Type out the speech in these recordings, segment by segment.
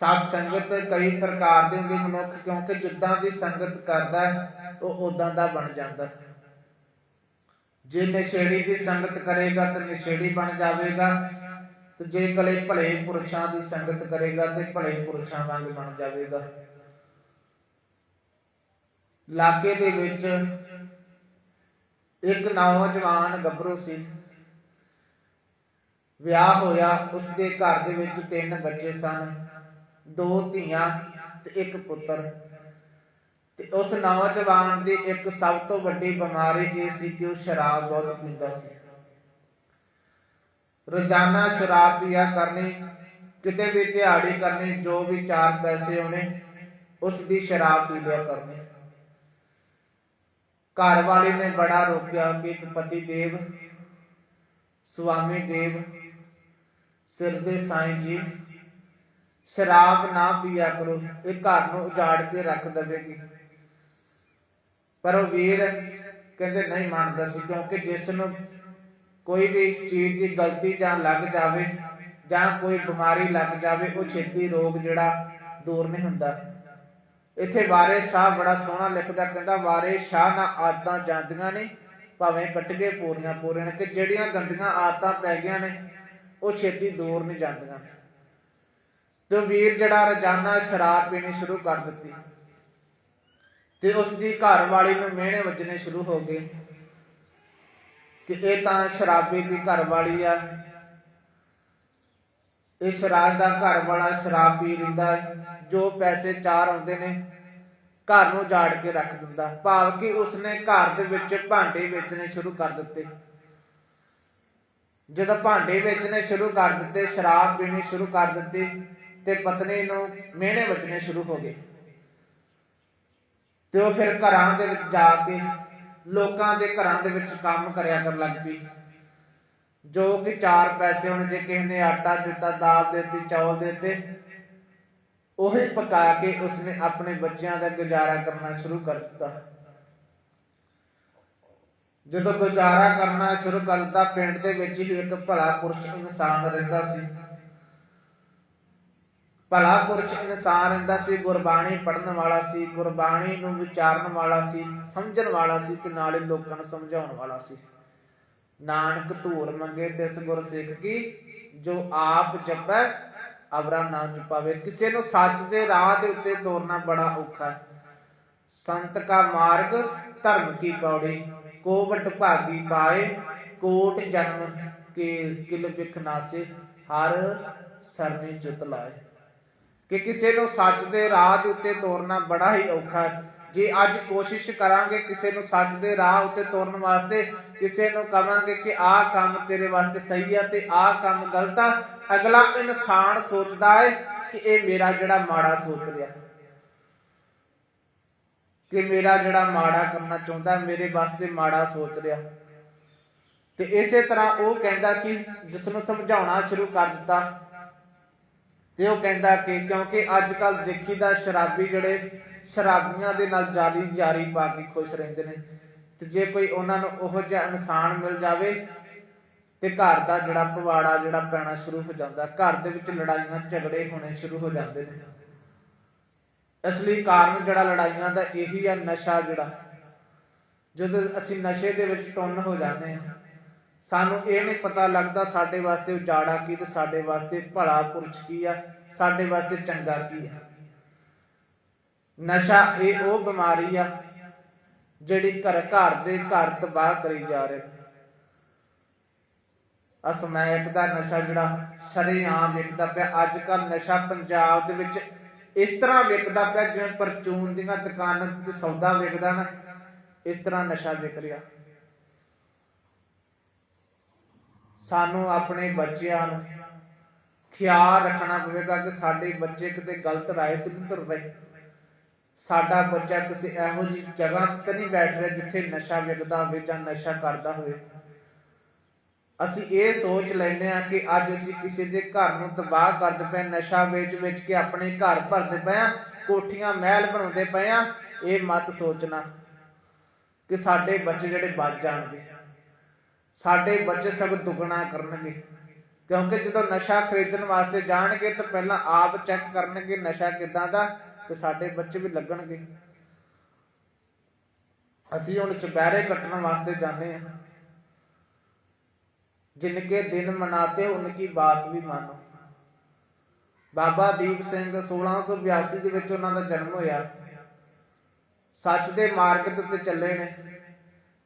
ਸਾਧ ਸੰਗਤ ਕਈ ਪ੍ਰਕਾਰ ਦੀ ਹੁੰਦੀ ਮਨੁੱਖ, ਕਿਉਂਕਿ ਜਿੱਦਾਂ ਦੀ ਸੰਗਤ ਕਰਦਾ ਉਹ ਉਦਾਂ ਦਾ ਬਣ ਜਾਂਦਾ ਜੇ ਨਸ਼ੇੜੀ ਦੀ ਸੰਗਤ ਕਰੇਗਾ ਤਾਂ ਨਸ਼ੇੜੀ ਬਣ ਜਾਵੇਗਾ, ਤੇ ਜੇ ਕਲੇ ਭਲੇ ਪੁਰਸ਼ਾਂ ਦੀ ਸੰਗਤ ਕਰੇਗਾ ਤੇ ਭਲੇ ਪੁਰਸ਼ਾਂ ਵਾਂਗ ਬਣ ਜਾਵੇਗਾ। ਲਾਗੇ ਦੇ ਵਿੱਚ ਇੱਕ ਨੌਜਵਾਨ ਗੱਭਰੂ ਸੀ। ਵਿਆਹ ਹੋਇਆ, ਉਸਦੇ ਘਰ ਦੇ ਵਿੱਚ ਤਿੰਨ ਬੱਚੇ ਸਨ। ਦੋ ਧੀਆਂ ਤੇ ਇੱਕ ਪੁੱਤਰ। ਤੇ ਉਸ ਨੌਜਵਾਨ ਦੀ ਇੱਕ ਸਭ ਤੋਂ ਵੱਡੀ ਬਿਮਾਰੀ ਇਹ ਸੀ ਕਿ ਉਹ ਸ਼ਰਾਬ ਬਹੁਤ ਪੀਂਦਾ ਸੀ। ਰੋਜ਼ਾਨਾ ਸ਼ਰਾਬ ਪੀਆ ਕਰਨੀ, ਕਿਤੇ ਵੀ ਦਿਹਾੜੀ ਕਰਨੀ, ਜੋ ਵੀ ਚਾਰ ਪੈਸੇ ਆਉਣੇ ਉਸ ਦੀ ਸ਼ਰਾਬ ਪੀ ਲਿਆ ਕਰਨੀ। ਘਰ ਵਾਲੀ ਨੇ ਬੜਾ ਰੋਕਿਆ ਕਿ ਇੱਕ ਪਤੀ ਦੇਵ, ਸੁਆਮੀ ਦੇਵ, ਸਿਰ ਦੇ ਸਾਈਂ ਜੀ ਸ਼ਰਾਬ ਨਾ ਪੀਆ ਕਰੋ, ਇਹ ਘਰ ਨੂੰ ਉਜਾੜ ਕੇ ਰੱਖ ਦੇਵੇਗੀ। ਪਰ ਉਹ ਵੀਰ ਕਹਿੰਦੇ, ਨਹੀਂ ਮੰਨਦਾ ਸੀ, ਕਿਉਂਕਿ ਜਿਸ ਨੂੰ ਕੋਈ ਵੀ ਚੀਜ਼ ਦੀ ਗਲਤੀ ਜਾਂ ਲੱਗ ਜਾਵੇ ਜਾਂ ਕੋਈ ਬਿਮਾਰੀ ਲੱਗ ਜਾਵੇ, ਉਹ ਛੇਤੀ ਰੋਗ ਜਿਹੜਾ ਦੂਰ ਨਹੀਂ ਹੁੰਦਾ। ਇੱਥੇ ਵਾਰਿਸ ਸ਼ਾਹ ਬੜਾ ਸੋਹਣਾ ਲਿਖਦਾ, ਕਹਿੰਦਾ ਵਾਰੇ ਸ਼ਾਹ ਨਾ ਆਦਤਾਂ ਜਾਂਦੀਆਂ ਨੇ, ਭਾਵੇਂ ਕੱਟ ਕੇ ਪੂਰੀਆਂ ਪੂਰੀਆਂ ਕਿ ਜਿਹੜੀਆਂ ਗੰਦੀਆਂ ਆਦਤਾਂ ਪੈ ਗਈਆਂ ਨੇ, ਉਹ ਛੇਤੀ ਦੂਰ ਨਹੀਂ ਜਾਂਦੀਆਂ। ਤੇ ਵੀਰ ਜਿਹੜਾ ਰੋਜ਼ਾਨਾ ਸ਼ਰਾਬ ਪੀਣੀ ਸ਼ੁਰੂ ਕਰ ਦਿੱਤੀ। ਤੇ ਉਸ ਦੀ ਘਰ ਵਾਲੀ ਨੂੰ ਮਿਹਣੇ ਵੱਜਣੇ ਸ਼ੁਰੂ ਹੋ ਗਏ ਕਿ ਇਹ ਤਾਂ ਸ਼ਰਾਬੀ ਦੀ ਘਰ ਵਾਲੀ ਆ। ਇਹ ਸ਼ਰਾਬ ਦਾ ਘਰ ਵਾਲਾ ਸ਼ਰਾਬ ਪੀ ਲੈਂਦਾ ਜੋ ਪੈਸੇ ਚਾਰ ਆਉਂਦੇ ਨੇ, ਘਰ ਨੂੰ ਜਾੜ ਕੇ ਰੱਖ ਦਿੰਦਾ। ਭਾਵ ਕਿ ਉਸਨੇ ਘਰ ਦੇ ਵਿੱਚ ਭਾਂਡੇ ਵੇਚਣੇ ਸ਼ੁਰੂ ਕਰ ਦਿੱਤੇ। ਜਦੋਂ ਭਾਂਡੇ ਵੇਚਣੇ ਸ਼ੁਰੂ ਕਰ ਦਿੱਤੇ, ਸ਼ਰਾਬ ਪੀਣੀ ਸ਼ੁਰੂ ਕਰ ਦਿੱਤੀ ਤੇ ਪਤਨੀ ਨੂੰ ਮਿਹਣੇ ਵੱਜਣੇ ਸ਼ੁਰੂ ਹੋ ਗਏ। ਤੇ ਉਹ ਫਿਰ ਘਰਾਂ ਦੇ ਵਿੱਚ ਜਾ ਕੇ, ਲੋਕਾਂ ਦੇ ਘਰਾਂ ਦੇ ਵਿੱਚ ਕੰਮ ਕਰਿਆ ਕਰਨ ਲੱਗ ਪਈ। ਜੋ ਕਿ ਚਾਰ ਪੈਸੇ ਹੁਣ ਜੇ ਕਿਸੇ ਨੇ ਆਟਾ ਦਿੱਤਾ, ਦਾਲ ਦਿੱਤੀ, ਚੌਲ ਦਿੱਤੇ, ਉਹੀ ਪਕਾ ਕੇ ਉਸਨੇ ਆਪਣੇ ਬੱਚਿਆਂ ਦਾ ਗੁਜ਼ਾਰਾ ਕਰਨਾ ਸ਼ੁਰੂ ਕਰ ਦਿੱਤਾ। ਜਦੋਂ ਗੁਜ਼ਾਰਾ ਕਰਨਾ ਸ਼ੁਰੂ ਕਰ ਦਿੱਤਾ, ਪਿੰਡ ਦੇ ਵਿੱਚ ਹੀ ਇੱਕ ਭਲਾ ਪੁਰਸ਼ ਇਨਸਾਨ ਰਹਿੰਦਾ ਸੀ। ਭਲਾ ਪੁਰਸ਼ ਇਨਸਾਨ ਰਹਿੰਦਾ ਸੀ, ਗੁਰਬਾਣੀ ਪੜ੍ਹਨ ਵਾਲਾ ਸੀ, ਗੁਰਬਾਣੀ ਨੂੰ ਵਿਚਾਰਨ ਵਾਲਾ ਸੀ, ਸਮਝਣ ਵਾਲਾ ਸੀ ਤੇ ਨਾਲੇ ਲੋਕਾਂ ਨੂੰ ਸਮਝਾਉਣ ਵਾਲਾ ਸੀ। ਨਾਨਕ ਧੂਰ ਮੰਗੇ ਤਿਸ ਗੁਰ ਸਿੱਖ ਕੀ? ਜੋ ਆਪ ਜਪੈ ਅਵਰਾ ਨਾਮ ਜਪਾਵੇ। ਕਿਸੇ ਨੂੰ ਸੱਚ ਦੇ ਰਾਹ ਦੇ ਉੱਤੇ ਤੋਰਨਾ ਬੜਾ ਔਖਾ ਸੰਤ ਕਾ ਮਾਰਗ, ਧਰਮ ਕੀ ਪੌੜੀ ਕੋਵਟ ਭਾਗੀ ਪਾਏ, ਕੋਟ ਜਨਮ ਕੇ ਕਿਲ ਬਿਖ ਹਰ ਸਰਨੀ ਚੁਤ ਲਾਏ। ਕਿ ਕਿਸੇ ਨੂੰ ਸੱਚ ਦੇ ਰਾਹ ਦੇ ਉੱਤੇ ਤੋਰਨਾ ਬੜਾ ਹੀ ਔਖਾ ਹੈ। ਜੇ ਅੱਜ ਕੋਸ਼ਿਸ਼ ਕਰਾਂਗੇ ਕਿਸੇ ਨੂੰ ਸੱਚ ਦੇ ਰਾਹ ਉੱਤੇ ਤੋਰਨ ਵਾਸਤੇ, ਕਿਸੇ ਨੂੰ ਕਵਾਂਗੇ ਕਿ ਆਹ ਕੰਮ ਤੇਰੇ ਵਾਸਤੇ ਸਹੀ ਆ ਤੇ ਆਹ ਕੰਮ ਗਲਤ ਆ, ਅਗਲਾ ਇਨਸਾਨ ਸੋਚਦਾ ਹੈ ਕਿ ਇਹ ਮੇਰਾ ਜਿਹੜਾ ਮਾੜਾ ਸੋਚ ਰਿਹਾ। ਕਿ ਮੇਰਾ ਜਿਹੜਾ ਮਾੜਾ ਕਰਨਾ ਚਾਹੁੰਦਾ, ਮੇਰੇ ਵਾਸਤੇ ਮਾੜਾ ਸੋਚ ਰਿਹਾ। ਤੇ ਇਸੇ ਤਰ੍ਹਾਂ ਉਹ ਕਹਿੰਦਾ ਕਿ ਜਿਸ ਨੂੰ ਸਮਝਾਉਣਾ ਸ਼ੁਰੂ ਕਰ ਦਿੱਤਾ ਤੇ ਉਹ ਕਹਿੰਦਾ ਕਿ ਕਿਉਂਕਿ ਅੱਜ ਕੱਲ ਦੇਖੀਦਾ ਸ਼ਰਾਬੀ ਜਿਹੜੇ ਸ਼ਰਾਬੀਆਂ ਦੇ ਨਾਲ ਜਾਰੀ ਜਾਰੀ ਪਾ ਕੇ ਖੁਸ਼ ਰਹਿੰਦੇ ਨੇ। ਤੇ ਜੇ ਕੋਈ ਉਹਨਾਂ ਨੂੰ ਉਹ ਜਿਹਾ ਇਨਸਾਨ ਮਿਲ ਜਾਵੇ ਤੇ ਘਰ ਦਾ ਜਿਹੜਾ ਪਵਾੜਾ, ਜਿਹੜਾ ਪੈਣਾ ਸ਼ੁਰੂ ਹੋ ਜਾਂਦਾ, ਘਰ ਦੇ ਵਿੱਚ ਲੜਾਈਆਂ ਝਗੜੇ ਹੋਣੇ ਸ਼ੁਰੂ ਹੋ ਜਾਂਦੇ ਨੇ। ਅਸਲੀ ਕਾਰਨ ਜਿਹੜਾ ਲੜਾਈਆਂ ਦਾ ਇਹੀ ਹੈ ਨਸ਼ਾ ਜਿਹੜਾ। ਜਦੋਂ ਅਸੀਂ ਨਸ਼ੇ ਦੇ ਵਿੱਚ ਟੁੰਨ ਹੋ ਜਾਂਦੇ ਹਾਂ ਸਾਨੂੰ ਇਹ ਨਹੀਂ ਪਤਾ ਲੱਗਦਾ ਸਾਡੇ ਵਾਸਤੇ ਉਜਾੜਾ ਕੀ ਤੇ ਸਾਡੇ ਵਾਸਤੇ ਭਲਾ ਪੁਰਸ਼ ਕੀ ਆ, ਸਾਡੇ ਵਾਸਤੇ ਚੰਗਾ ਕੀ ਆ। ਨਸ਼ਾ ਇਹ ਉਹ ਬਿਮਾਰੀ ਆ ਜਿਹੜੀ ਘਰ ਘਰ ਦੇ ਘਰ ਤਬਾਹ ਕਰੀ ਜਾ ਰਹੀ ਅਸਮੈਕ ਦਾ ਨਸ਼ਾ ਜਿਹੜਾ ਸ਼ਰੇਆਮ ਵਿਕਦਾ ਪਿਆ ਅੱਜ ਕੱਲ ਨਸ਼ਾ ਪੰਜਾਬ ਦੇ ਵਿੱਚ ਇਸ ਤਰ੍ਹਾਂ ਵਿਕਦਾ ਪਿਆ ਜਿਵੇਂ ਪਰਚੂਨ ਦੀਆਂ ਦੁਕਾਨਾਂ ਤੇ ਸੌਦਾ ਵਿਕਦਾ ਨਾ, ਇਸ ਤਰ੍ਹਾਂ ਨਸ਼ਾ ਵਿਕ ਰਿਹਾ। ਸਾਨੂੰ ਆਪਣੇ ਬੱਚਿਆਂ ਨੂੰ ਖਿਆਲ ਰੱਖਣਾ ਪਵੇਗਾ ਕਿ ਸਾਡੇ ਬੱਚੇ ਕਿਤੇ ਗਲਤ ਰਾਏ ਤੇ ਨਹੀਂ ਤੁਰ ਰਹੇ। ਸਾਡਾ ਬੱਚਾ ਕਿਸੇ ਇਹੋ ਜਿਹੀ ਜਗ੍ਹਾ ਤੇ ਨਹੀਂ ਬੈਠ ਰਿਹਾ ਜਿੱਥੇ ਨਸ਼ਾ ਵਿਕਦਾ ਹੋਵੇ ਜਾਂ ਨਸ਼ਾ ਕਰਦਾ ਹੋਵੇ। ਅਸੀਂ ਇਹ ਸੋਚ ਲੈਂਦੇ ਆ ਕਿ ਅੱਜ ਅਸੀਂ ਕਿਸੇ ਦੇ ਘਰ ਨੂੰ ਤਬਾਹ ਕਰਦੇ ਪਏ ਨਸ਼ਾ ਵੇਚ ਵੇਚ ਕੇ ਆਪਣੇ ਘਰ ਭਰਦੇ ਪਏ ਆ ਕੋਠੀਆਂ ਮਹਿਲ ਬਣਾਉਂਦੇ ਪਏ ਆ ਇਹ ਮਤ ਸੋਚਣਾ ਕਿ ਸਾਡੇ ਬੱਚੇ ਜਿਹੜੇ ਬਚ ਜਾਣਗੇ। ਸਾਡੇ ਬੱਚੇ ਸਭ ਦੁਗਣਾ ਕਰਨਗੇ। ਕਿਉਂਕਿ ਜਦੋਂ ਨਸ਼ਾ ਖਰੀਦਣ ਵਾਸਤੇ ਜਾਣਗੇ ਤਾਂ ਪਹਿਲਾਂ ਆਪ ਚੈੱਕ ਕਰਨਗੇ ਨਸ਼ਾ ਕਿਦਾਂ ਦਾ ਤੇ ਸਾਡੇ ਬੱਚੇ ਵੀ ਲੱਗਣਗੇ। ਅਸੀਂ ਹੁਣ ਚੁਪਹਿਰੇ ਕੱਟਣ ਵਾਸਤੇ ਜਾਂਦੇ ਆ ਜਿਨਕੇ ਦਿਨ ਮਨਾਤੇ ਉਨਕੀ ਬਾਤ ਵੀ ਮਾਨੋ। ਬਾਬਾ ਦੀਪ ਸਿੰਘ 1682 ਦੇ ਵਿੱਚ ਉਹਨਾਂ ਦਾ ਜਨਮ ਹੋਇਆ। ਸੱਚ ਦੇ ਮਾਰਗ ਤੇ ਚੱਲੇ ਨੇ।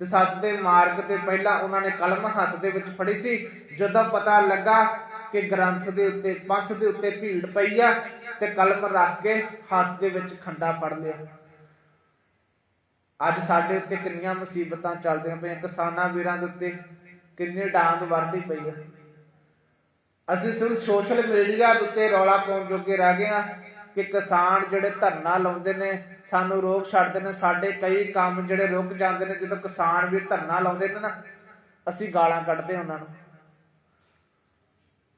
ਤੇ ਸੱਚ ਦੇ ਮਾਰਗ ਤੇ ਪਹਿਲਾਂ ਉਹਨਾਂ ਨੇ ਕਲਮ ਹੱਥ ਦੇ ਵਿੱਚ ਫੜੀ ਸੀ। ਜਦੋਂ ਪਤਾ ਲੱਗਾ ਕਿ ਗ੍ਰੰਥ ਦੇ ਉੱਤੇ, ਪੰਥ ਦੇ ਉੱਤੇ ਭੀੜ ਪਈ ਆ, ਤੇ ਕਲਮ ਰੱਖ ਕੇ ਹੱਥ ਦੇ ਵਿੱਚ ਖੰਡਾ ਫੜ ਲਿਆ। ਅੱਜ ਸਾਡੇ ਉੱਤੇ ਕਿੰਨੀਆਂ ਮੁਸੀਬਤਾਂ ਚੱਲਦੀਆਂ ਪਈਆਂ, ਕਿਸਾਨਾਂ ਵੀਰਾਂ ਦੇ ਉੱਤੇ ਕਿੰਨੀ ਡਾਂਗ ਵਰਦੀ ਪਈ ਆ। ਅਸੀਂ ਸਿਰਫ ਸੋਸ਼ਲ ਮੀਡੀਆ ਦੇ ਉੱਤੇ ਰੌਲਾ ਪਾਉਣ ਜੋਗੇ ਰਹਿ ਗਏ ਆ। ਕਿ ਕਿਸਾਨ ਜਿਹੜੇ ਧਰਨਾ ਲਾਉਂਦੇ ਨੇ, ਸਾਨੂੰ ਰੋਕ ਛੱਡਦੇ ਨੇ, ਸਾਡੇ ਕਈ ਕੰਮ ਜਿਹੜੇ ਰੁਕ ਜਾਂਦੇ ਨੇ, ਜਦੋਂ ਕਿਸਾਨ ਵੀ ਧਰਨਾ ਲਾਉਂਦੇ ਨੇ ਨਾ, ਅਸੀਂ ਗਾਲਾਂ ਕੱਢਦੇ ਉਹਨਾਂ ਨੂੰ।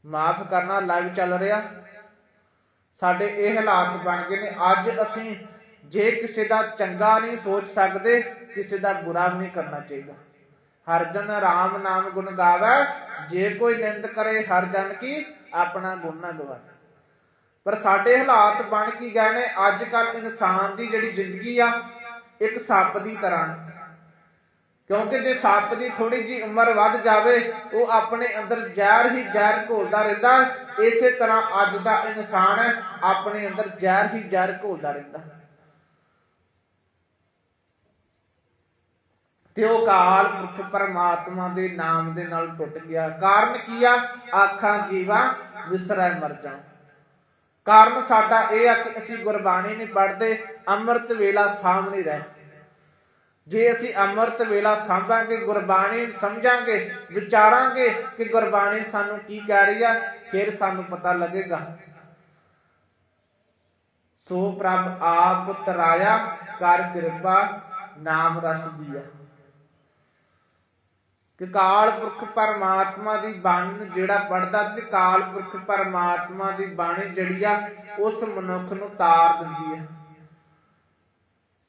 ਮਾਫ ਕਰਨਾ, ਲਾਈਵ ਚੱਲ ਰਿਹਾ। ਸਾਡੇ ਇਹ ਹਾਲਾਤ ਬਣ ਗਏ ਨੇ, ਅੱਜ ਅਸੀਂ ਜੇ ਕਿਸੇ ਦਾ ਚੰਗਾ ਨਹੀਂ ਸੋਚ ਸਕਦੇ, ਕਿਸੇ ਦਾ ਬੁਰਾ ਵੀ ਨਹੀਂ ਕਰਨਾ ਚਾਹੀਦਾ। ਹਰ ਜਨ ਰਾਮ ਨਾਮ ਗੁਣ ਗਾਵੇ, ਜੇ ਕੋਈ ਨਿੰਦ ਕਰੇ ਹਰ ਜਨ ਕੀ ਆਪਣਾ ਗੁਣ ਨਾ ਗਵਾਵੇ। ਪਰ ਸਾਡੇ ਹਾਲਾਤ ਬਣ ਕੀ ਗਏ ਨੇ? ਅੱਜ ਕੱਲ ਇਨਸਾਨ ਦੀ ਜਿਹੜੀ ਜ਼ਿੰਦਗੀ ਆ, ਇੱਕ ਸੱਪ ਦੀ ਤਰ੍ਹਾਂ। ਕਿਉਂਕਿ ਜੇ ਸੱਪ ਦੀ ਥੋੜੀ ਜੀ ਉਮਰ ਵੱਧ ਜਾਵੇ, ਉਹ ਆਪਣੇ ਅੰਦਰ ਜ਼ਹਿਰ ਹੀ ਜ਼ਹਿਰ ਘੋਲਦਾ ਰਹਿੰਦਾ। ਇਸੇ ਤਰ੍ਹਾਂ ਅੱਜ ਦਾ ਇਨਸਾਨ ਹੈ, ਆਪਣੇ ਅੰਦਰ ਜ਼ਹਿਰ ਹੀ ਜ਼ਹਿਰ ਘੋਲਦਾ ਰਹਿੰਦਾ। ਤੇ ਉਹ ਕਾਲ ਪੁਰਖ ਪਰਮਾਤਮਾ ਦੇ ਨਾਮ ਦੇ ਨਾਲ ਟੁੱਟ ਗਿਆ। ਕਾਰਨ ਕੀ ਆ? ਆਖਾਂ ਜੀਵਾ ਵਿਸਰੈ ਮਰ ਜਾ ਕਾਰਨ ਸਾਡਾ ਇਹ ਆ ਕਿ ਅਸੀਂ ਗੁਰਬਾਣੀ ਨਹੀਂ ਪੜ੍ਹਦੇ, ਅੰਮ੍ਰਿਤ ਵੇਲਾ ਸਾਹਮਣੇ ਰਹਿ। ਜੇ ਅਸੀਂ ਅੰਮ੍ਰਿਤ ਵੇਲਾ ਸਾਂਭਾਂਗੇ, ਗੁਰਬਾਣੀ ਸਮਝਾਂਗੇ, ਵਿਚਾਰਾਂਗੇ ਕਿ ਗੁਰਬਾਣੀ ਸਾਨੂੰ ਕੀ ਕਹਿ ਰਹੀ ਆ, ਫਿਰ ਸਾਨੂੰ ਪਤਾ ਲੱਗੇਗਾ। ਸੋ ਪ੍ਰਭ ਆਪ ਤਰਾਇਆ, ਕਰ ਕਿਰਪਾ, ਨਾਮ ਰਸ ਦੀਆ। ਕਿ ਕਾਲ ਪੁਰਖ ਪਰਮਾਤਮਾ ਦੀ ਬਾਣੀ ਨੂੰ ਜਿਹੜਾ ਪੜਦਾ ਤੇ ਕਾਲ ਪੁਰਖ ਪਰਮਾਤਮਾ ਦੀ ਬਾਣੀ ਜਿਹੜੀ ਆ ਉਸ ਮਨੁੱਖ ਨੂੰ ਤਾਰ ਦਿੰਦੀ ਹੈ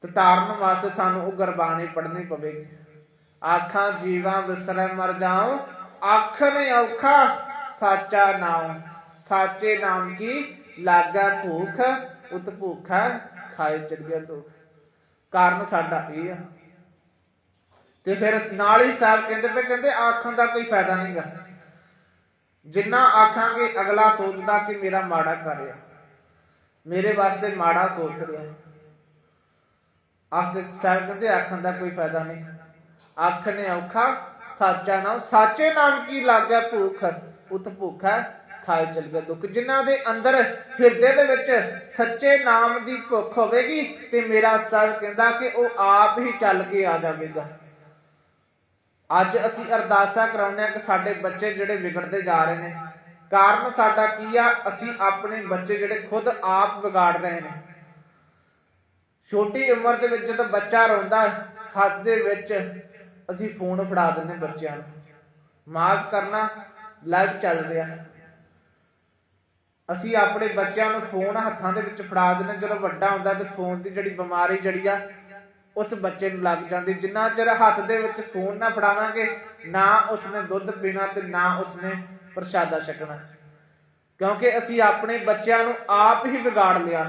ਤੇ ਤਾਰਨ ਵਾਸਤੇ ਸਾਨੂੰ ਉਹ ਗੁਰਬਾਣੀ ਪੜ੍ਹਨੀ ਪਵੇਗੀ ਆਖਾਂ ਜੀਵਾਂ ਵਿਸਰੈ ਮਰ ਜਾਉ ਆਖਣ ਔਖਾ ਸਾਚਾ ਨਾਮ ਸਾਚੇ ਨਾਮ ਕੀ ਲਾਗਾ ਭੂਖ ਉਤ ਭੂਖਾ ਖਾਏ ਚਲ ਗਿਆ ਦੁੱਖ ਕਾਰਨ ਸਾਡਾ ਇਹ ਆ ਤੇ ਫਿਰ ਨਾਲ ਹੀ ਸਾਹਿਬ ਕਹਿੰਦੇ ਪਏ, ਕਹਿੰਦੇ ਆਖਣ ਦਾ ਕੋਈ ਫਾਇਦਾ ਨਹੀਂਗਾ ਜਿੰਨਾ ਆਖਾਂਗੇ, ਅਗਲਾ ਸੋਚਦਾ ਕਿ ਮੇਰਾ ਮਾੜਾ ਕਰ ਰਿਹਾ। ਮੇਰੇ ਵਾਸਤੇ ਮਾੜਾ ਸੋਚ ਰਿਹਾ। ਆਖ, ਸਾਹਿਬ ਕਹਿੰਦੇ ਆਖਣ ਦਾ ਕੋਈ ਫਾਇਦਾ ਨਹੀਂ ਆਖਣੇ ਔਖਾ, ਸਾਚਾ ਨਾਮ ਸਾਚੇ ਨਾਮ ਕੀ ਲੱਗਿਆ ਭੁੱਖ? ਉਤ ਭੁੱਖਾ ਖਾਏ ਚਲ ਗਿਆ ਦੁੱਖ। ਜਿਨ੍ਹਾਂ ਦੇ ਅੰਦਰ ਹਿਰਦੇ ਦੇ ਵਿੱਚ ਸੱਚੇ ਨਾਮ ਦੀ ਭੁੱਖ ਹੋਵੇਗੀ ਤੇ ਮੇਰਾ ਸਾਹਿਬ ਕਹਿੰਦਾ ਕਿ ਉਹ ਆਪ ਹੀ ਚੱਲ ਕੇ ਆ ਜਾਵੇਗਾ। ਅੱਜ ਅਸੀਂ ਅਰਦਾਸਾਂ ਕਰਾਉਂਦੇ ਆ ਕਿ ਸਾਡੇ ਬੱਚੇ ਜਿਹੜੇ ਵਿਗੜਦੇ ਜਾ ਰਹੇ ਨੇ। ਕਾਰਨ ਸਾਡਾ ਕੀ ਆ? ਅਸੀਂ ਆਪਣੇ ਬੱਚੇ ਜਿਹੜੇ ਖੁਦ ਆਪ ਵਿਗਾੜ ਰਹੇ ਨੇ। ਛੋਟੀ ਉਮਰ ਦੇ ਵਿੱਚ ਜਦੋਂ ਬੱਚਾ ਰੋਂਦਾ, ਹੱਥ ਦੇ ਵਿੱਚ ਅਸੀਂ ਫੋਨ ਫੜਾ ਦਿੰਦੇ ਬੱਚਿਆਂ ਨੂੰ। ਮਾਫ ਕਰਨਾ ਲਾਈਵ ਚੱਲ ਰਿਹਾ। ਅਸੀਂ ਆਪਣੇ ਬੱਚਿਆਂ ਨੂੰ ਫੋਨ ਹੱਥਾਂ ਦੇ ਵਿੱਚ ਫੜਾ ਦਿੰਦੇ ਜਦੋਂ ਵੱਡਾ ਹੁੰਦਾ ਤੇ ਫੋਨ ਦੀ ਜਿਹੜੀ ਬਿਮਾਰੀ ਜਿਹੜੀ ਆ ਉਸ ਬੱਚੇ ਨੂੰ ਲੱਗ ਜਾਂਦੀ। ਜਿੰਨਾ ਚਿਰ ਹੱਥ ਦੇ ਵਿੱਚ ਖੂਨ ਨਾ ਫੜਾਵਾਂਗੇ, ਨਾ ਉਸਨੇ ਦੁੱਧ ਪੀਣਾ ਤੇ ਨਾ ਉਸਨੇ ਪ੍ਰਸ਼ਾਦਾ ਛਕਣਾ। ਕਿਉਂਕਿ ਅਸੀਂ ਆਪਣੇ ਬੱਚਿਆਂ ਨੂੰ ਆਪ ਹੀ ਵਿਗਾੜ ਲਿਆ।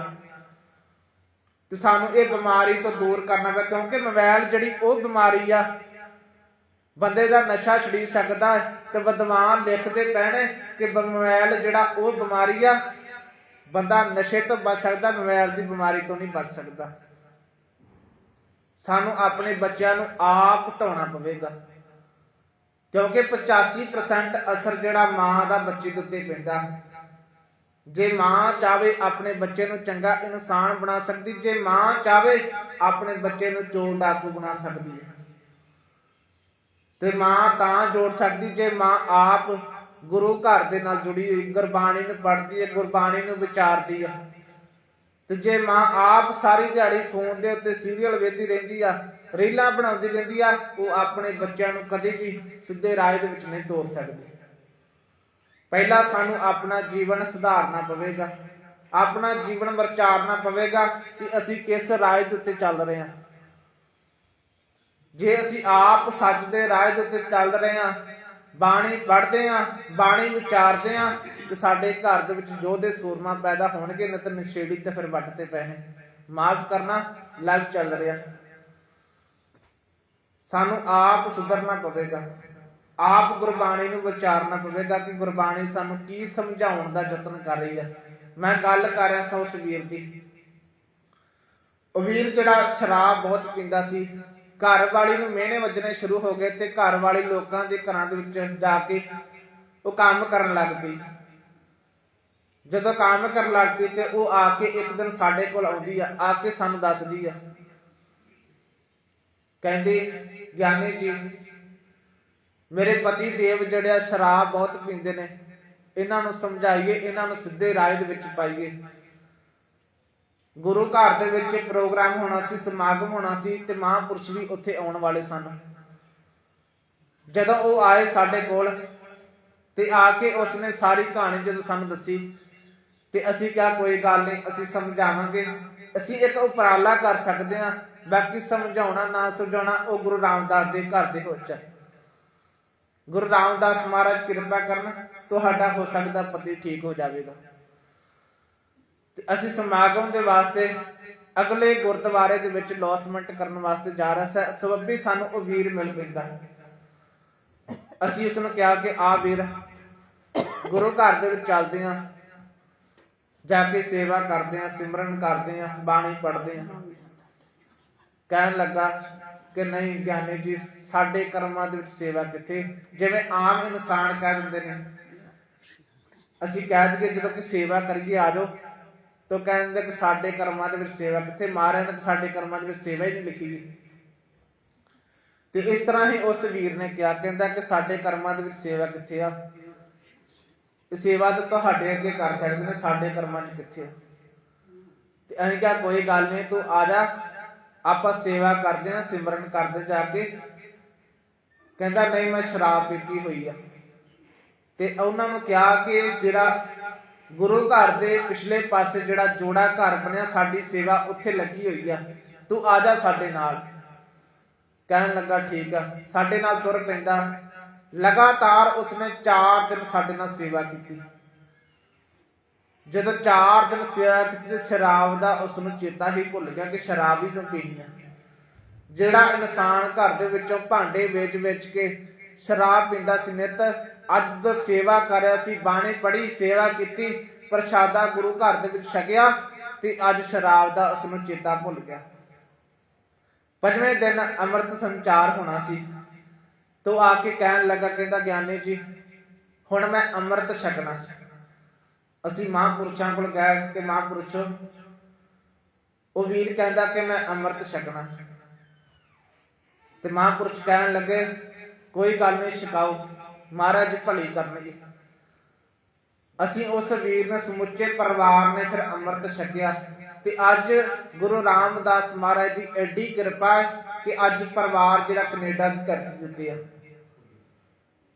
ਤੇ ਸਾਨੂੰ ਇਹ ਬਿਮਾਰੀ ਤੋਂ ਦੂਰ ਕਰਨਾ ਪਿਆ, ਕਿਉਂਕਿ ਮੋਬਾਈਲ ਜਿਹੜੀ ਉਹ ਬਿਮਾਰੀ ਆ, ਬੰਦੇ ਦਾ ਨਸ਼ਾ ਛੜੀ ਸਕਦਾ ਤੇ ਵਿਦਵਾਨ ਲਿਖਦੇ ਪੈਣੇ ਕਿ ਮੋਬਾਈਲ ਜਿਹੜਾ ਉਹ ਬਿਮਾਰੀ ਆ, ਬੰਦਾ ਨਸ਼ੇ ਤੋਂ ਬਚ ਸਕਦਾ ਮੋਬਾਈਲ ਦੀ ਬਿਮਾਰੀ ਤੋਂ ਨਹੀਂ ਬਚ ਸਕਦਾ। ਸਾਨੂੰ ਆਪਣੇ ਬੱਚਿਆਂ ਨੂੰ ਆਪ ਢਾਉਣਾ ਪਵੇਗਾ। ਕਿਉਂਕਿ 85% ਅਸਰ ਜਿਹੜਾ ਮਾਂ ਦਾ ਬੱਚੇ ਦੇ ਉੱਤੇ ਪੈਂਦਾ। ਜੇ ਮਾਂ ਚਾਵੇ ਆਪਣੇ ਬੱਚੇ ਨੂੰ ਚੰਗਾ ਇਨਸਾਨ ਬਣਾ ਸਕਦੀ, ਜੇ ਮਾਂ ਚਾਵੇ ਆਪਣੇ ਬੱਚੇ ਨੂੰ ਚੋਰ ਡਾਕੂ ਬਣਾ ਸਕਦੀ ਹੈ। ਤੇ ਮਾਂ ਤਾਂ ਜੋੜ ਸਕਦੀ, ਜੇ ਮਾਂ ਆਪ ਗੁਰੂ ਘਰ ਦੇ ਨਾਲ ਜੁੜੀ ਹੋਈ, ਗੁਰਬਾਣੀ ਨੂੰ ਪੜ੍ਹਦੀ ਹੈ, ਗੁਰਬਾਣੀ ਨੂੰ ਵਿਚਾਰਦੀ ਹੈ ਤੇ ਜੇ ਮਾਂ ਆਪ ਸਾਰੀ ਦਿਹਾੜੀ ਫੋਨ ਦੇ ਉੱਤੇ ਸੀਰੀਅਲ ਵੇਖਦੀ ਰਹਿੰਦੀ ਆ, ਰੀਲਾਂ ਬਣਾਉਂਦੀ ਰਹਿੰਦੀ ਆ, ਉਹ ਆਪਣੇ ਬੱਚਿਆਂ ਨੂੰ ਕਦੇ ਵੀ ਸਿੱਧੇ ਰਾਹ ਦੇ ਵਿੱਚ ਨਹੀਂ ਤੋਰ ਸਕਦੀ। ਪਹਿਲਾਂ ਸਾਨੂੰ ਆਪਣਾ ਜੀਵਨ ਸੁਧਾਰਨਾ ਪਵੇਗਾ, ਆਪਣਾ ਜੀਵਨ ਵਿਚਾਰਨਾ ਪਵੇਗਾ ਕਿ ਅਸੀਂ ਕਿਸ ਰਾਹ ਦੇ ਉੱਤੇ ਚੱਲ ਰਹੇ ਹਾਂ। ਜੇ ਅਸੀਂ ਆਪ ਸੱਚ ਦੇ ਰਾਹ ਦੇ ਉੱਤੇ ਚੱਲ ਰਹੇ ਹਾਂ, ਬਾਣੀ ਪੜ੍ਹਦੇ ਹਾਂ, ਬਾਣੀ ਵਿਚਾਰਦੇ ਹਾਂ ਤੇ ਸਾਡੇ ਘਰ ਦੇ ਵਿੱਚ ਯੋਧੇ ਸੂਰਮਾ ਪੈਦਾ ਹੋਣਗੇ ਨਿਤ ਨਸ਼ੇੜੀ ਤੇ ਫਿਰ ਵੱਟ ਤੇ ਪੈਣੇ। ਮਾਫ ਕਰਨਾ, ਲੱਗ ਚੱਲ ਰਿਹਾ। ਸਾਨੂੰ ਆਪ ਸੁਧਰਨਾ ਪਵੇਗਾ। ਆਪ ਗੁਰਬਾਣੀ ਨੂੰ ਵਿਚਾਰਨਾ ਪਵੇਗਾ ਕਿ ਗੁਰਬਾਣੀ ਸਾਨੂੰ ਕੀ ਸਮਝਾਉਣ ਦਾ ਯਤਨ ਕਰ ਰਹੀ ਹੈ। ਮੈਂ ਗੱਲ ਕਰ ਰਿਹਾ ਸਾਂ ਉਸ ਵੀਰ ਦੀ। ਉਹ ਵੀਰ ਜਿਹੜਾ ਸ਼ਰਾਬ ਬਹੁਤ ਪੀਂਦਾ ਸੀ, ਘਰ ਵਾਲੀ ਨੂੰ ਮਿਹਣੇ ਵੱਜਣੇ ਸ਼ੁਰੂ ਹੋ ਗਏ ਤੇ ਘਰ ਵਾਲੀ ਲੋਕਾਂ ਦੇ ਘਰਾਂ ਦੇ ਵਿੱਚ ਜਾ ਕੇ ਉਹ ਕੰਮ ਕਰਨ ਲੱਗ ਪਈ। ਜਦੋਂ ਕੰਮ ਕਰਨ ਲੱਗ ਪਈ ਤੇ ਉਹ ਆ ਕੇ ਇੱਕ ਦਿਨ ਸਾਡੇ ਕੋਲ ਆਉਂਦੀ ਆ ਆ ਕੇ ਸਾਨੂੰ ਦੱਸਦੀ ਆ। ਕਹਿੰਦੀ, ਗਿਆਨੀ ਜੀ, ਮੇਰੇ ਪਤੀ ਦੇਵ ਜਿਹੜਿਆ ਸ਼ਰਾਬ ਬਹੁਤ ਪੀਂਦੇ ਨੇ। ਇਹਨਾਂ ਨੂੰ ਸਮਝਾਈਏ, ਇਹਨਾਂ ਨੂੰ ਸਿੱਧੇ ਰਾਹ ਦੇ ਵਿੱਚ ਪਾਈਏ। ਗੁਰੂ ਘਰ ਦੇ ਵਿੱਚ ਪ੍ਰੋਗਰਾਮ ਹੋਣਾ ਸੀ, ਸਮਾਗਮ ਹੋਣਾ ਸੀ ਤੇ ਮਹਾਂਪੁਰਸ਼ ਵੀ ਉੱਥੇ ਆਉਣ ਵਾਲੇ ਸਨ। ਜਦੋਂ ਉਹ ਆਏ ਸਾਡੇ ਕੋਲ ਤੇ ਆ ਕੇ ਉਸਨੇ ਸਾਰੀ ਕਹਾਣੀ ਜਦੋਂ ਸਾਨੂੰ ਦੱਸੀ ਤੇ ਅਸੀਂ ਕਿਹਾ, ਕੋਈ ਗੱਲ ਨਹੀਂ, ਅਸੀਂ ਸਮਝਾਵਾਂਗੇ। ਅਸੀਂ ਇੱਕ ਉਪਰਾਲਾ ਕਰ ਸਕਦੇ ਹਾਂ, ਬਾਕੀ ਸਮਝਾਉਣਾ, ਨਾ ਸਮਝਾਉਣਾ, ਉਹ ਗੁਰੂ ਰਾਮਦਾਸ ਦੇ ਘਰ ਦੇ ਵਿੱਚ ਹੈ। ਗੁਰੂ ਰਾਮਦਾਸ ਮਹਾਰਾਜ, ਕਿਰਪਾ ਕਰਨ, ਤੁਹਾਡਾ ਹੋ ਸਕਦਾ ਪਤੀ ਠੀਕ ਹੋ ਜਾਵੇਗਾ। ਤੇ ਅਸੀਂ ਸਮਾਗਮ ਦੇ ਵਾਸਤੇ ਅਗਲੇ ਗੁਰਦੁਆਰੇ ਦੇ ਵਿੱਚ ਲੌਸਮੈਂਟ ਕਰਨ ਵਾਸਤੇ ਜਾ ਰਹੇ ਸਾਂ। ਸਬੱਬੀ ਸਾਨੂੰ ਉਹ ਵੀਰ ਮਿਲ ਪੈਂਦਾ ਅਸੀਂ ਉਸ ਨੂੰ ਕਿਹਾ ਕਿ, ਆ ਵੀਰ, ਗੁਰੂ ਘਰ ਦੇ ਵਿੱਚ ਚੱਲਦੇ ਆਂ ਜਾ ਕੇ ਸੇਵਾ ਕਰਦੇ ਆ, ਸਿਮਰਨ ਕਰਦੇ ਆ, ਬਾਣੀ ਪੜ੍ਹਦੇ ਆ। ਕਹਿਣ ਲੱਗਾ ਕਿ ਨਹੀਂ ਗਿਆਨੀ ਜੀ, ਸਾਡੇ ਕਰਮਾਂ ਦੇ ਵਿੱਚ ਸੇਵਾ ਕਿੱਥੇ? ਜਿਵੇਂ ਆਮ ਇਨਸਾਨ ਕਹਿ ਦਿੰਦੇ ਨੇ। ਅਸੀਂ ਕਹਿ ਦਈਏ, ਜਦੋਂ ਕਿ ਸੇਵਾ ਕਰੀਏ, ਆ ਜਾਓ। ਤਾਂ ਕਹਿੰਦੇ ਕਿ ਸਾਡੇ ਕਰਮਾਂ ਦੇ ਵਿੱਚ ਸੇਵਾ ਕਿੱਥੇ? ਮਹਾਰਾਜ ਨੇ ਤਾਂ ਸਾਡੇ ਕਰਮਾਂ ਦੇ ਵਿੱਚ ਸੇਵਾ ਹੀ ਨਹੀਂ ਲਿਖੀ ਗਈ ਤੇ ਇਸ ਤਰ੍ਹਾਂ ਹੀ ਉਸ ਵੀਰ ਨੇ ਕਿਹਾ, ਕਹਿੰਦਾ ਕਿ ਸਾਡੇ ਕਰਮਾਂ ਦੇ ਵਿੱਚ ਸੇਵਾ ਕਿੱਥੇ ਆ? ਇਹ ਸੇਵਾ ਤਾਂ ਤੁਹਾਡੇ ਅੱਗੇ ਕਰ ਸਕਦੇ ਨੇ, ਸਾਡੇ ਕਰਮਾਂ 'ਚ ਕਿੱਥੇ ਤੇ ਅਸੀਂ ਕਿਹਾ, ਕੋਈ ਗੱਲ ਨਹੀਂ, ਤੂੰ ਆ ਜਾ। ਆਪਾਂ ਸੇਵਾ ਕਰਦੇ ਆ ਸਿਮਰਨ ਕਰਦੇ ਜਾ ਕੇ। ਕਹਿੰਦਾ, ਨਹੀਂ, ਮੈਂ ਸ਼ਰਾਬ ਪੀਤੀ ਹੋਈ ਆ। ਤੇ ਉਹਨਾਂ ਨੂੰ ਕਿਹਾ ਕਿ ਜਿਹੜਾ ਗੁਰੂ ਘਰ ਦੇ ਪਿਛਲੇ ਪਾਸੇ ਜਿਹੜਾ ਜੋੜਾ ਘਰ ਬਣਿਆ, ਸਾਡੀ ਸੇਵਾ ਉੱਥੇ ਲੱਗੀ ਹੋਈ ਆ। ਤੂੰ ਆ ਜਾ ਸਾਡੇ ਨਾਲ। ਕਹਿਣ ਲੱਗਾ, ਠੀਕ ਆ। ਸਾਡੇ ਨਾਲ ਤੁਰ ਪੈਂਦਾ। ਲਗਾਤਾਰ ਉਸਨੇ 4 ਦਿਨ ਸਾਡੇ ਨਾਲ ਸੇਵਾ ਕੀਤੀ। ਜਦੋਂ 4 ਦਿਨ ਸੇਵਾ ਕੀਤੀ ਤੇ ਸ਼ਰਾਬ ਦਾ ਉਸ ਨੂੰ ਚੇਤਾ ਹੀ ਭੁੱਲ ਗਿਆ ਕਿ ਸ਼ਰਾਬ ਹੀ ਕਿਉਂ ਪੀਣੀ ਆ। ਜਿਹੜਾ ਇਨਸਾਨ ਘਰ ਦੇ ਵਿੱਚੋਂ ਭਾਂਡੇ ਵੇਚ-ਵੇਚ ਕੇ ਸ਼ਰਾਬ ਪੀਂਦਾ ਸੀ, ਨਿਤ ਅੱਜ ਦਾ ਸੇਵਾ ਕਰਿਆ ਸੀ, ਬਾਣੀ ਪੜ੍ਹੀ, ਸੇਵਾ ਕੀਤੀ, ਪ੍ਰਸ਼ਾਦਾ ਗੁਰੂ ਘਰ ਦੇ ਵਿੱਚ ਛਕਿਆ ਤੇ ਅੱਜ ਸ਼ਰਾਬ ਦਾ ਉਸ ਨੂੰ ਚੇਤਾ ਭੁੱਲ ਗਿਆ। ਪੰਜਵੇਂ ਦਿਨ ਅੰਮ੍ਰਿਤ ਸੰਚਾਰ ਹੋਣਾ ਸੀ। ਤੋ ਆ ਕੇ ਕਹਿਣ ਲੱਗਾ, ਕਹਿੰਦਾ, ਗਿਆਨੀ ਜੀ, ਹੁਣ ਮੈਂ ਅੰਮ੍ਰਿਤ ਛਕਣਾ। ਅਸੀਂ ਮਹਾਂਪੁਰਸ਼ਾਂ ਕੋਲ ਗਏ ਕਿ ਮਹਾਂਪੁਰਸ਼ੋ ਉਹ ਵੀਰ ਕਹਿੰਦਾ ਕਿ ਮੈਂ ਅੰਮ੍ਰਿਤ ਛਕਣਾ। ਤੇ ਮਹਾਂਪੁਰਸ਼ ਕਹਿਣ ਲੱਗੇ, ਕੋਈ ਗੱਲ ਨਹੀਂ, ਛਕਾਓ, ਮਹਾਰਾਜ ਭਲੀ ਕਰਨਗੇ। ਅਸੀਂ ਉਸ ਵੀਰ ਨੇ ਸਮੁੱਚੇ ਪਰਿਵਾਰ ਨੇ ਫਿਰ ਅੰਮ੍ਰਿਤ ਛਕਿਆ ਤੇ ਅੱਜ ਗੁਰੂ ਰਾਮਦਾਸ ਮਹਾਰਾਜ ਦੀ ਐਡੀ ਕਿਰਪਾ ਹੈ ਕਿ ਅੱਜ ਪਰਿਵਾਰ ਜਿਹੜਾ ਕੈਨੇਡਾ ਦੀ ਧਰਤੀ ਦਿੱਤੇ ਆ।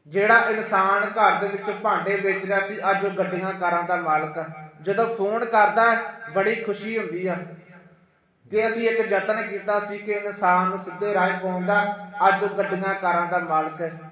ਜਿਹੜਾ ਇਨਸਾਨ ਘਰ ਦੇ ਵਿੱਚ ਭਾਂਡੇ ਵੇਚ ਰਿਹਾ ਸੀ, ਅੱਜ ਉਹ ਗੱਡੀਆਂ ਕਾਰਾਂ ਦਾ ਮਾਲਕ ਆ। ਜਦੋਂ ਫੋਨ ਕਰਦਾ, ਬੜੀ ਖੁਸ਼ੀ ਹੁੰਦੀ ਆ ਕਿ ਅਸੀਂ ਇੱਕ ਯਤਨ ਕੀਤਾ ਸੀ ਕਿ ਇਨਸਾਨ ਨੂੰ ਸਿੱਧੇ ਰਾਹ ਪਾਉਂਦਾ ਅੱਜ ਉਹ ਗੱਡੀਆਂ ਕਾਰਾਂ ਦਾ ਮਾਲਕ ਹੈ।